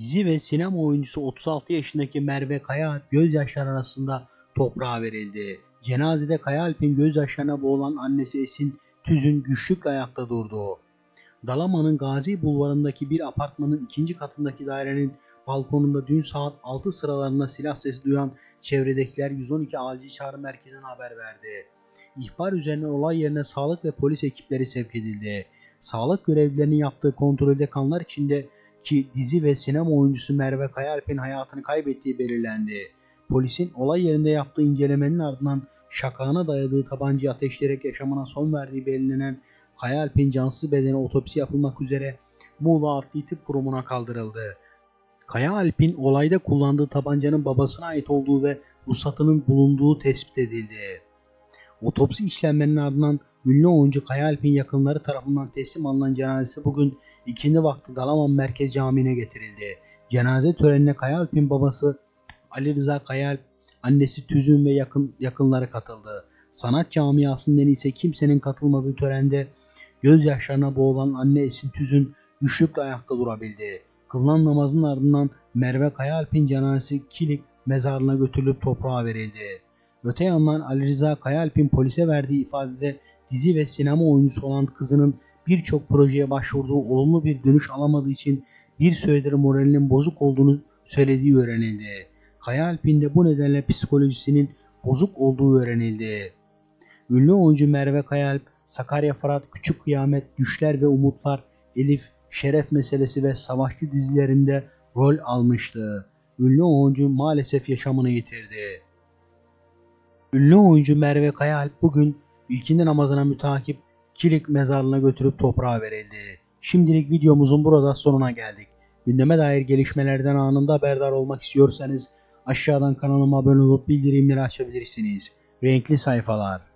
Dizi ve sinema oyuncusu 36 yaşındaki Merve Kayaalp gözyaşları arasında toprağa verildi. Cenazede Kayaalp'in gözyaşlarına boğulan annesi Esin Tüzün güçlükle ayakta durdu. Dalaman'ın Gazi Bulvarı'ndaki bir apartmanın ikinci katındaki dairenin balkonunda dün saat 6 sıralarında silah sesi duyan çevredekiler 112 acil çağrı merkezine haber verdi. İhbar üzerine olay yerine sağlık ve polis ekipleri sevk edildi. Sağlık görevlilerinin yaptığı kontrolde kanlar içinde ki dizi ve sinema oyuncusu Merve Kayalp'in hayatını kaybettiği belirlendi. Polisin olay yerinde yaptığı incelemenin ardından şakağına dayadığı tabancayı ateşleyerek yaşamına son verdiği belirlenen Kayalp'in cansız bedeni otopsi yapılmak üzere Muğla Adli Tıp Kurumu'na kaldırıldı. Kaya Alp'in olayda kullandığı tabancanın babasına ait olduğu ve ruhsatının bulunduğu tespit edildi. Otopsi işlemlerinin ardından ünlü oyuncu Kaya Alp'in yakınları tarafından teslim alınan cenazesi bugün ikindi vakti Dalaman Merkez Camii'ne getirildi. Cenaze törenine Kaya Alp'in babası Ali Rıza Kayalp, annesi Tüzün ve yakın, yakınları katıldı. Sanat camiasından ise kimsenin katılmadığı törende gözyaşlarına boğulan anne Esin Tüzün güçlükle ayakta durabildi. Kılınan namazın ardından Merve Kayaalp'in cenazesi Kilik mezarlığına götürülüp toprağa verildi. Öte yandan Ali Rıza Kayaalp'in polise verdiği ifadede dizi ve sinema oyuncusu olan kızının birçok projeye başvurduğu olumlu bir dönüş alamadığı için bir süredir moralinin bozuk olduğunu söylediği öğrenildi. Kayaalp'in de bu nedenle psikolojisinin bozuk olduğu öğrenildi. Ünlü oyuncu Merve Kayaalp, Sakarya Fırat, Küçük Kıyamet, Düşler ve Umutlar, Elif, Şeref Meselesi ve Savaşçı dizilerinde rol almıştı. Ünlü oyuncu maalesef yaşamını yitirdi. Ünlü oyuncu Merve Kayaalp bugün ilkindi namazına mütakip Kilik mezarlığına götürüp toprağa verildi. Şimdilik videomuzun burada sonuna geldik. Gündeme dair gelişmelerden anında haberdar olmak istiyorsanız aşağıdan kanalıma abone olup bildirimleri açabilirsiniz. Renkli sayfalar.